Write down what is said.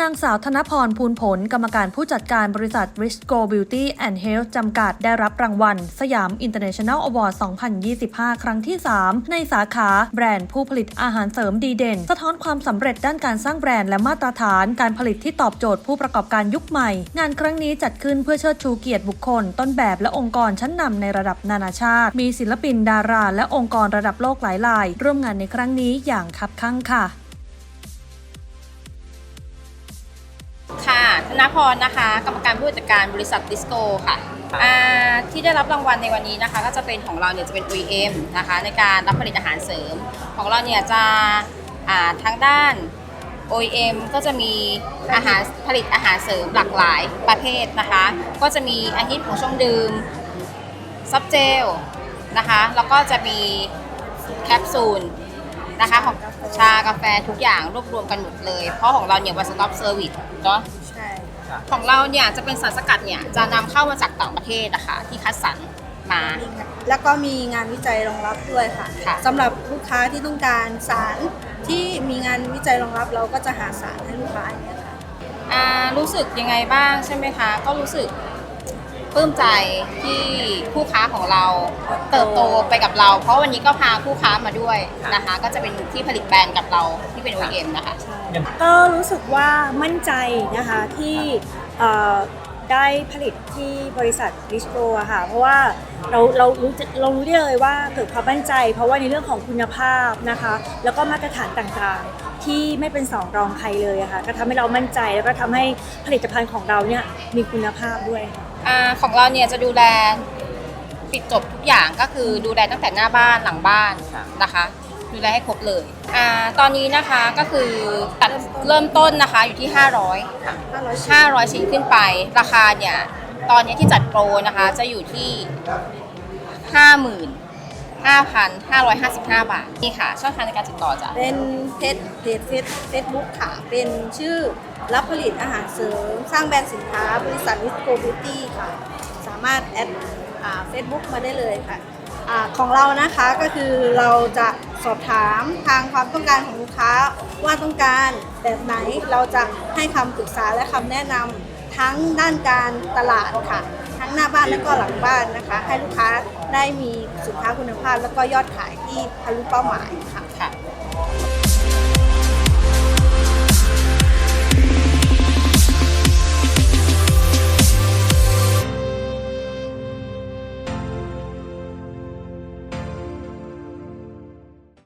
นางสาวธนพรภูลผล กรรมการผู้จัดการบริษัท Risco Beauty and Health จำกัดได้รับรางวัล สยาม International Award 2025 ครั้งที่ 3 ในสาขา แบรนด์ผู้ผลิตอาหารเสริมดีเด่น สะท้อนความสำเร็จด้านการสร้างแบรนด์และมาตรฐานการผลิตที่ตอบโจทย์ผู้ประกอบการยุคใหม่ งานครั้งนี้จัดขึ้นเพื่อเชิดชูเกียรติบุคคล ต้นแบบและองค์กรชั้นนำในระดับนานาชาติ มีศิลปินดารา และองค์กรระดับโลกหลายรายร่วมงานในครั้งนี้อย่างคับคั่งค่ะ ค่ะธนพรนะคะ กรรมการผู้จัดการบริษัทดิสโก้ค่ะอ่าที่ได้รับรางวัลในวันนี้นะคะ ก็จะเป็นของเราเนี่ยจะเป็น OEM นะคะ ในการรับผลิตอาหารเสริม ของเราเนี่ยจะอ่าทางด้าน OEM ก็จะมีอาหารผลิตอาหารเสริมหลากหลายประเภทนะคะ ก็จะมีอาทิตย์ของช่องดื่มซับเจลนะคะ แล้วก็จะมีแคปซูล นะคะของชากาแฟทุกอย่างรวบรวมกันหมดเลย เพราะของเราเนี่ย one stop service เนาะใช่ของเราเนี่ยจะเป็นสารสกัดเนี่ยจะนำเข้ามาจากต่างประเทศนะคะที่คัดสรรมา แล้วก็มีงานวิจัยรองรับด้วยค่ะค่ะสำหรับลูกค้าที่ต้องการสารที่มีงานวิจัยรองรับเราก็จะหาสารให้ลูกค้าอย่างเงี้ยค่ะอ่ารู้สึกยังไงบ้างใช่ไหมคะ ก็รู้สึก ปลื้มใจที่ผู้ค้าของเราเติบโตไปกับเรา เพราะวันนี้ก็พาผู้ค้ามาด้วยนะคะ ก็จะเป็นที่ผลิตแบรนด์กับเราที่เป็น OEM นะคะ ก็รู้สึกว่ามั่นใจนะคะที่เอ่อได้ผลิตที่บริษัทดิสโ o อะค่ะ เพราะว่าเราเรารู้เรารู้ได้เลยว่าเกิดความมั่นใจ เพราะว่าในเรื่องของคุณภาพนะคะ แล้วก็มาตรฐานต่างๆ ที่ไม่เป็นสองรองใครเลยอะค่ะก็ทำให้เรามั่นใจแล้วก็ทำให้ผลิตภัณฑ์ของเราเนี่ยมีคุณภาพด้วยค่ะ อาของเราเนี่ยจะดูแลปิดจบทุกอย่างก็คือดูแลตั้งแต่หน้าบ้านหลังบ้านนะคะ ดูแลให้ครบเลยอาตอนนี้นะคะก็คือตัดเริ่มต้นนะคะอยู่ที่ 500 500ชิ้น500 ชิ้นขึ้นไป ราคาเนี่ยตอนนี้ที่จัดโปรนะคะจะอยู่ที่ 5,555 บาท นี่ค่ะ ช่องทางในการติดต่อจ้ะ เป็นเพจเพจเฟซเฟซบุ๊กค่ะ เป็นชื่อรับผลิตอาหารเสริม สร้างแบรนด์สินค้า บริษัทวิสโกบิวตี้ค่ะ สามารถแอดเฟซบุ๊กมาได้เลยค่ะอของเรานะคะก็คือเราจะสอบถามทางความต้องการของลูกค้าว่าต้องการแบบไหนเราจะให้คำปรึกษาและคำแนะนำทั้งด้านการตลาดค่ะ หน้าบ้านและก็หลังบ้านนะคะ ให้ลูกค้าได้มีสินค้าคุณภาพ แล้วก็ยอดขายที่ทะลุเป้าหมายค่ะ